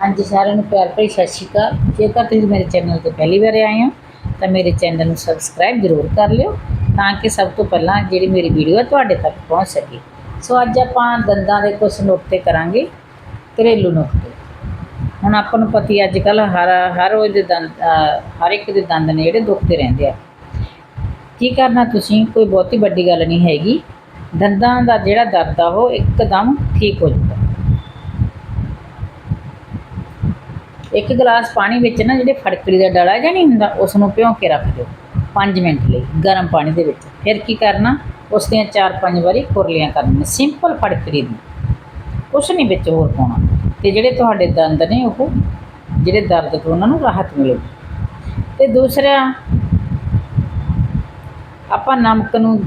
ਹਾਂਜੀ, ਸਾਰਿਆਂ ਨੂੰ ਪਿਆਰ ਭਰੀ ਸਤਿ ਸ਼੍ਰੀ ਅਕਾਲ। ਜੇਕਰ ਤੁਸੀਂ ਮੇਰੇ ਚੈਨਲ ਤੇ ਪਹਿਲੀ ਵਾਰ ਆਏ ਹੋ, ਤਾਂ ਮੇਰੇ ਚੈਨਲ ਨੂੰ ਸਬਸਕ੍ਰਾਈਬ ਜ਼ਰੂਰ ਕਰ ਲਿਓ, ਤਾਂ ਕਿ ਸਭ ਤੋਂ ਪਹਿਲਾਂ ਜਿਹੜੀ ਮੇਰੀ ਵੀਡੀਓ ਹੈ ਤੁਹਾਡੇ ਤੱਕ ਪਹੁੰਚ ਸਕੇ। ਸੋ ਅੱਜ ਆਪਾਂ ਦੰਦਾਂ ਦੇ ਕੁਝ ਨੁਕਤੇ ਕਰਾਂਗੇ, ਘਰੇਲੂ ਨੁਕਤੇ ਹੁਣ ਆਪਾਂ ਨੂੰ ਪਤੀ ਅੱਜ ਕੱਲ ਹਰ ਹਰ ਰੋਜ਼ ਦੇ ਦੰਦ ਹਰ ਇੱਕ ਦੇ ਦੰਦ ਨੇ ਜਿਹੜੇ ਦੁਖਦੇ ਰਹਿੰਦੇ ਆ। ਕੀ ਕਰਨਾ ਤੁਸੀਂ? ਕੋਈ ਬਹੁਤੀ ਵੱਡੀ ਗੱਲ ਨਹੀਂ ਹੈਗੀ। ਦੰਦਾਂ ਦਾ ਜਿਹੜਾ ਦਰਦ ਆ, ਉਹ ਇੱਕਦਮ ਠੀਕ ਹੋ ਜਾਂਦਾ। ਇੱਕ ਗਲਾਸ ਪਾਣੀ ਵਿੱਚ ਨਾ ਜਿਹੜੇ ਫੜਕੜੀ ਦਾ ਡਲਾ ਜਾਂ ਨਹੀਂ ਹੁੰਦਾ ਉਸ ਨੂੰ ਭਿਉਂ ਕੇ ਰੱਖ ਦਿਓ 5 ਮਿੰਟ ਲਈ, ਗਰਮ ਪਾਣੀ ਦੇ ਵਿੱਚ। ਫਿਰ ਕੀ ਕਰਨਾ? ਉਸ ਦੀਆਂ 4-5 ਵਾਰੀ ਕੁਰਲੀਆਂ ਕਰਨੀਆਂ, ਸਿੰਪਲ ਫੜਕੜੀ ਦੀ। ਕੁਛ ਨਹੀਂ ਵਿੱਚ ਹੋਰ ਪਾਉਣਾ। ਤੇ ਜਿਹੜੇ ਤੁਹਾਡੇ ਦੰਦ ਨੇ ਉਹ, ਜਿਹੜੇ ਦਰਦ ਤੋਂ ਉਹਨਾਂ ਨੂੰ ਰਾਹਤ ਮਿਲੇਗੀ। ਤੇ ਦੂਸਰਾ, ਆਪਾਂ ਨਮਕ ਨੂੰ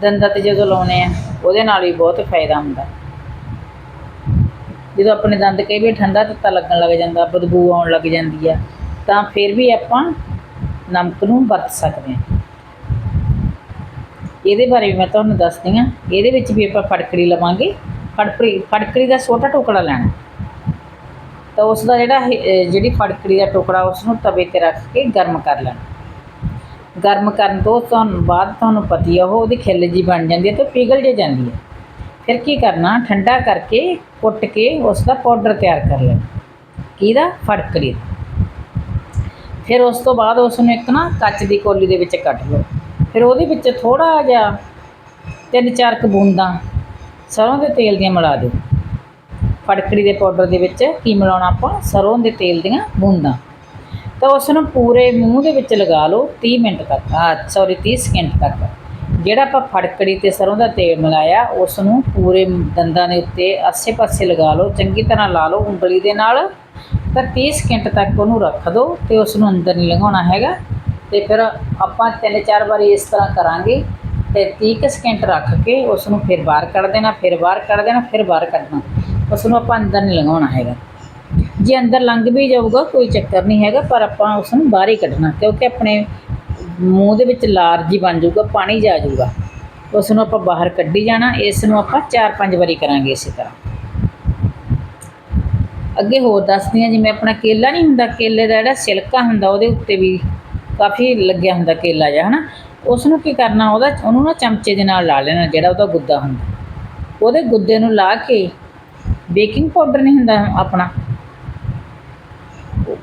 ਦੰਦਾਂ ਤੇ ਜਦੋਂ ਲਾਉਨੇ ਆ, ਉਹਦੇ ਨਾਲ ਵੀ ਬਹੁਤ ਫਾਇਦਾ ਹੁੰਦਾ। ਜਦੋਂ ਆਪਣੇ ਦੰਦ ਕਈ ਵਾਰ ਠੰਡਾ ਤੱਤਾ ਲੱਗਣ ਲੱਗ ਜਾਂਦਾ, ਬਦਬੂ ਆਉਣ ਲੱਗ ਜਾਂਦੀ ਆ, ਤਾਂ ਫਿਰ ਵੀ ਆਪਾਂ ਨਮਕ ਨੂੰ ਵਰਤ ਸਕਦੇ ਹਾਂ। ਇਹਦੇ ਬਾਰੇ ਵੀ ਮੈਂ ਤੁਹਾਨੂੰ ਦੱਸਦੀ ਹਾਂ। ਇਹਦੇ ਵਿੱਚ ਵੀ ਆਪਾਂ ਫੜਕੜੀ ਲਵਾਂਗੇ। ਫੜਕੜੀ ਫੜਕੜੀ ਦਾ ਛੋਟਾ ਟੁਕੜਾ ਲੈਣਾ। ਤਾਂ ਉਸ ਦਾ ਜਿਹੜਾ ਜਿਹੜੀ ਫੜਕੜੀ ਦਾ ਟੁਕੜਾ ਉਸ ਨੂੰ ਤਵੇ ਤੇ ਰੱਖ ਕੇ ਗਰਮ ਕਰ ਲੈਣਾ। ਗਰਮ ਕਰਨ ਤੋਂ ਤੁਹਾਨੂੰ ਬਾਅਦ ਤੁਹਾਨੂੰ ਪਤੀ ਆ ਉਹ ਉਹਦੀ ਖਿੱਲ ਜੀ ਬਣ ਜਾਂਦੀ ਹੈ ਤੇ ਪਿਘਲ ਜੇ ਜਾਂਦੀ ਹੈ। ਫਿਰ ਕੀ ਕਰਨਾ, ਠੰਡਾ ਕਰਕੇ ਕੁੱਟ ਕੇ ਉਸ ਦਾ ਪਾਊਡਰ ਤਿਆਰ ਕਰ ਲੈਣਾ ਕਿਹਦਾ? ਫੜਕੜੀ ਦਾ। ਫਿਰ ਉਸ ਤੋਂ ਬਾਅਦ ਉਸ ਨੂੰ ਇੱਕ ਨਾ ਕੱਚ ਦੀ ਕੋਲੀ ਦੇ ਵਿੱਚ ਕੱਟ ਲਓ ਫਿਰ ਉਹਦੇ ਵਿੱਚ ਥੋੜਾ ਜਿਹਾ ਤਿੰਨ ਚਾਰ ਕੁ ਬੂੰਦਾਂ ਸਰੋਂ ਦੇ ਤੇਲ ਦੀਆਂ ਮਿਲਾ ਦਿਓ। ਫੜਕੜੀ ਦੇ ਪਾਊਡਰ ਦੇ ਵਿੱਚ ਕੀ ਮਿਲਾਉਣਾ ਆਪਾਂ? ਸਰੋਂ ਦੇ ਤੇਲ ਦੀਆਂ ਬੂੰਦਾਂ। ਤਾਂ ਉਸ ਨੂੰ ਪੂਰੇ ਮੂੰਹ ਦੇ ਵਿੱਚ ਲਗਾ ਲਓ 30 ਮਿੰਟ ਤੱਕ। ਆ ਸੌਰੀ 30 ਸਕਿੰਟ ਤੱਕ। ਜਿਹੜਾ ਆਪਾਂ ਫੜਕੜੀ ਤੇ ਸਰੋਂ ਦਾ ਤੇਲ ਮਿਲਾਇਆ ਉਸ ਨੂੰ ਪੂਰੇ ਦੰਦਾਂ ਦੇ ਉੱਤੇ ਆਸੇ-ਪਾਸੇ ਲਗਾ ਲਓ, ਚੰਗੀ ਤਰ੍ਹਾਂ ਲਾ ਲਓ ਉਂਗਲੀ ਦੇ ਨਾਲ। ਤਾਂ 30 ਸਕਿੰਟ ਤੱਕ ਉਹਨੂੰ ਰੱਖ ਦਿਓ ਤੇ ਉਸ ਨੂੰ ਅੰਦਰ ਨਹੀਂ ਲੰਘਾਉਣਾ ਹੈਗਾ। ਤੇ ਫਿਰ ਆਪਾਂ ਤਿੰਨ ਚਾਰ ਵਾਰੀ ਇਸ ਤਰ੍ਹਾਂ ਕਰਾਂਗੇ ਤੇ 30 ਕੁ ਸਕਿੰਟ ਰੱਖ ਕੇ ਉਸ ਨੂੰ ਫਿਰ ਬਾਹਰ ਕੱਢ ਦੇਣਾ, ਫਿਰ ਬਾਹਰ ਕੱਢ ਦੇਣਾ, ਫਿਰ ਬਾਹਰ ਕੱਢਣਾ। ਉਸ ਨੂੰ ਆਪਾਂ ਅੰਦਰ ਨਹੀਂ ਲੰਘਾਉਣਾ ਹੈਗਾ। ਜੇ ਅੰਦਰ ਲੰਘ ਵੀ ਜਾਊਗਾ, ਕੋਈ ਚੱਕਰ ਨਹੀਂ ਹੈਗਾ, ਪਰ ਆਪਾਂ ਉਸ ਨੂੰ ਬਾਹਰ ਹੀ ਕੱਢਣਾ, ਕਿਉਂਕਿ ਆਪਣੇ ਮੂੰਹ ਦੇ ਵਿੱਚ ਲਾਰਜੀ ਬਣ ਜਾਊਗਾ, ਪਾਣੀ ਜਾ ਜਾਊਗਾ। ਉਸ ਨੂੰ ਆਪਾਂ ਬਾਹਰ ਕੱਢੀ ਜਾਣਾ ਇਸ ਨੂੰ ਆਪਾਂ 4-5 ਵਾਰੀ ਕਰਾਂਗੇ ਇਸੇ ਤਰ੍ਹਾਂ। ਅੱਗੇ ਹੋਰ ਦੱਸਦੀ ਹਾਂ, ਜਿਵੇਂ ਆਪਣਾ ਕੇਲਾ ਨਹੀਂ ਹੁੰਦਾ, ਕੇਲੇ ਦਾ ਜਿਹੜਾ ਸਿਲਕਾ ਹੁੰਦਾ, ਉਹਦੇ ਉੱਤੇ ਵੀ ਕਾਫੀ ਲੱਗਿਆ ਹੁੰਦਾ ਕੇਲਾ ਜਿਹਾ, ਹਨਾ? ਉਸ ਨੂੰ ਕੀ ਕਰਨਾ, ਉਹਦਾ, ਉਹਨੂੰ ਨਾ ਚਮਚੇ ਦੇ ਨਾਲ ਲਾ ਲੈਣਾ, ਜਿਹੜਾ ਉਹਦਾ ਗੁੱਦਾ ਹੁੰਦਾ। ਉਹਦੇ ਗੁੱਦੇ ਨੂੰ ਲਾ ਕੇ ਬੇਕਿੰਗ ਪਾਊਡਰ ਨਹੀਂ ਹੁੰਦਾ ਆਪਣਾ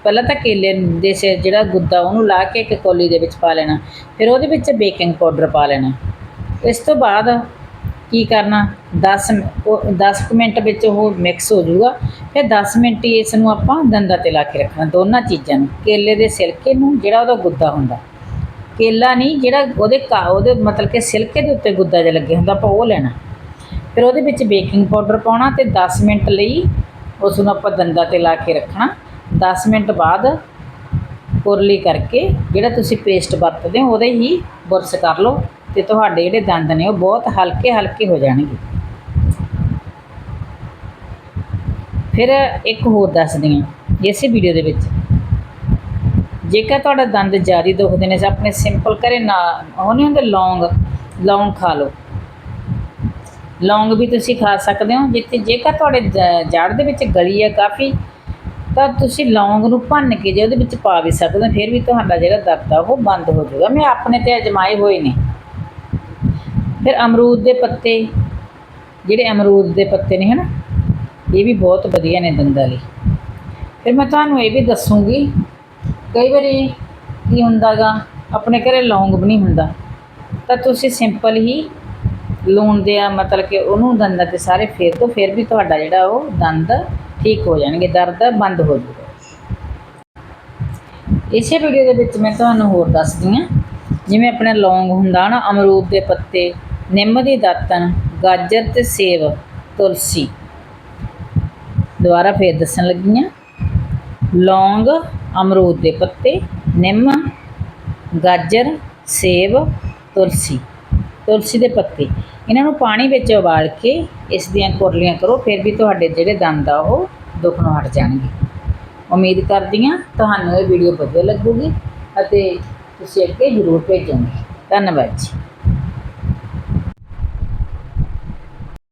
ਪਹਿਲਾਂ ਤਾਂ ਕੇਲੇ ਦੇ ਸੇ, ਜਿਹੜਾ ਗੁੱਦਾ ਉਹਨੂੰ ਲਾ ਕੇ ਇੱਕ ਕੌਲੀ ਦੇ ਵਿੱਚ ਪਾ ਲੈਣਾ, ਫਿਰ ਉਹਦੇ ਵਿੱਚ ਬੇਕਿੰਗ ਪਾਊਡਰ ਪਾ ਲੈਣਾ। ਇਸ ਤੋਂ ਬਾਅਦ ਕੀ ਕਰਨਾ 10 ਉਹ 10 ਕੁ ਮਿੰਟ ਵਿੱਚ ਉਹ ਮਿਕਸ ਹੋ ਜਾਊਗਾ, ਫਿਰ 10 ਮਿੰਟ ਹੀ ਇਸ ਨੂੰ ਆਪਾਂ ਦੰਦਾਂ ਤੇ ਲਾ ਕੇ ਰੱਖਣਾ, ਦੋਨਾਂ ਚੀਜ਼ਾਂ ਨੂੰ। ਕੇਲੇ ਦੇ ਸਿਲਕੇ ਨੂੰ ਜਿਹੜਾ ਉਹਦਾ ਗੁੱਦਾ ਹੁੰਦਾ। ਕੇਲਾ ਨਹੀਂ, ਜਿਹੜਾ ਉਹਦੇ ਕਾ ਉਹਦੇ ਮਤਲਬ ਕਿ ਸਿਲਕੇ ਦੇ ਉੱਤੇ ਗੁੱਦਾ ਜਿਹਾ ਲੱਗਿਆ ਹੁੰਦਾ, ਆਪਾਂ ਉਹ ਲੈਣਾ। ਫਿਰ ਉਹਦੇ ਵਿੱਚ ਬੇਕਿੰਗ ਪਾਊਡਰ ਪਾਉਣਾ ਤੇ 10 ਮਿੰਟ ਲਈ ਉਸ ਨੂੰ ਆਪਾਂ ਦੰਦਾਂ ਤੇ ਲਾ ਕੇ ਰੱਖਣਾ। 10 ਮਿੰਟ ਬਾਅਦ ਕੁਰਲੀ ਕਰਕੇ ਜਿਹੜਾ ਤੁਸੀਂ ਪੇਸਟ ਵਰਤਦੇ ਹੋ, ਉਹਦੇ ਹੀ ਬੁਰਸ਼ ਕਰ ਲਓ ਤੇ ਤੁਹਾਡੇ ਜਿਹੜੇ ਦੰਦ ਨੇ, ਉਹ ਬਹੁਤ ਹਲਕੇ ਹਲਕੇ ਹੋ ਜਾਣਗੇ। ਫਿਰ ਇੱਕ ਹੋਰ ਦੱਸਦੀ ਹਾਂ ਇਸੇ ਵੀਡੀਓ ਦੇ ਵਿੱਚ। ਜੇਕਰ ਤੁਹਾਡਾ ਦੰਦ ਜ਼ਿਆਦਾ ਦੁਖਦੇ ਨੇ ਤਾਂ ਆਪਣੇ ਸਿੰਪਲ ਘਰੇ ਨਾ, ਉਹ ਨਹੀਂ ਹੁੰਦੇ ਲੌਂਗ ਲੌਂਗ ਖਾ ਲਓ। ਲੌਂਗ ਵੀ ਤੁਸੀਂ ਖਾ ਸਕਦੇ ਹੋ, ਜਿੱਥੇ ਜੇਕਰ ਤੁਹਾਡੇ ਜੜ ਦੇ ਵਿੱਚ ਗਲੀ ਹੈ ਕਾਫੀ ਤਾਂ ਤੁਸੀਂ ਲੌਂਗ ਨੂੰ ਭੰਨ ਕੇ ਜੇ ਉਹਦੇ ਵਿੱਚ ਪਾ ਵੀ ਸਕਦੇ ਹੋ, ਫਿਰ ਵੀ ਤੁਹਾਡਾ ਜਿਹੜਾ ਦਰਦ ਆ ਉਹ ਬੰਦ ਹੋ ਜਾਊਗਾ। ਮੈਂ ਆਪਣੇ ਤੇ ਅਜਮਾਏ ਹੋਏ ਨੇ। ਫਿਰ ਅਮਰੂਦ ਦੇ ਪੱਤੇ, ਜਿਹੜੇ ਅਮਰੂਦ ਦੇ ਪੱਤੇ ਨੇ, ਹਨਾ? ਇਹ ਵੀ ਬਹੁਤ ਵਧੀਆ ਨੇ ਦੰਦਾਂ ਲਈ। ਫਿਰ ਮੈਂ ਤੁਹਾਨੂੰ ਇਹ ਵੀ ਦੱਸੂਗੀ, ਕਈ ਵਾਰੀ ਕੀ ਹੁੰਦਾਗਾ, ਆਪਣੇ ਘਰੇ ਲੌਂਗ ਵੀ ਨਹੀਂ ਹੁੰਦਾ। ਤਾਂ ਤੁਸੀਂ ਸਿੰਪਲ ਹੀ ਲੂਣ ਦੇ ਆ, ਮਤਲਬ ਕਿ ਉਹਨੂੰ ਦੰਦਾਂ ਤੇ ਸਾਰੇ ਫੇਰ ਦੋ ਫਿਰ ਵੀ ਤੁਹਾਡਾ ਜਿਹੜਾ ਉਹ ਦੰਦ ਠੀਕ ਹੋ ਜਾਣਗੇ, ਦਰਦ ਬੰਦ ਹੋ ਜਾਊਗਾ। ਇਸੇ ਵੀਡੀਓ ਦੇ ਵਿੱਚ ਮੈਂ ਤੁਹਾਨੂੰ ਹੋਰ ਦੱਸਦੀ ਹਾਂ, ਜਿਵੇਂ ਆਪਣਾ ਲੌਂਗ ਹੁੰਦਾ ਨਾ, ਅਮਰੂਦ ਦੇ ਪੱਤੇ, ਨਿੰਮ ਦੀ ਦਾਤਣ, ਗਾਜਰ ਤੇ ਸੇਬ, ਤੁਲਸੀ। ਦੁਬਾਰਾ ਫੇਰ ਦੱਸਣ ਲੱਗੀ ਹਾਂ, ਲੌਂਗ, ਅਮਰੂਦ ਦੇ ਪੱਤੇ, ਨਿੰਮ, ਗਾਜਰ, ਸੇਬ, ਤੁਲਸੀ। ਤੁਲਸੀ ਦੇ ਪੱਤੇ। ਇਹਨਾਂ ਨੂੰ ਪਾਣੀ ਵਿੱਚ ਉਬਾਲ ਕੇ ਇਸ ਦੀਆਂ ਕੁਰਲੀਆਂ ਕਰੋ, ਫਿਰ ਵੀ ਤੁਹਾਡੇ ਜਿਹੜੇ ਦੰਦ ਆ ਉਹ ਦੁਖਣੋਂ ਹਟ ਜਾਣਗੇ। ਉਮੀਦ ਕਰਦੀ ਹਾਂ ਤੁਹਾਨੂੰ ਇਹ ਵੀਡੀਓ ਵਧੀਆ ਲੱਗੂਗੀ ਅਤੇ ਤੁਸੀਂ ਅੱਗੇ ਜ਼ਰੂਰ ਭੇਜੋਗੇ। ਧੰਨਵਾਦ ਜੀ।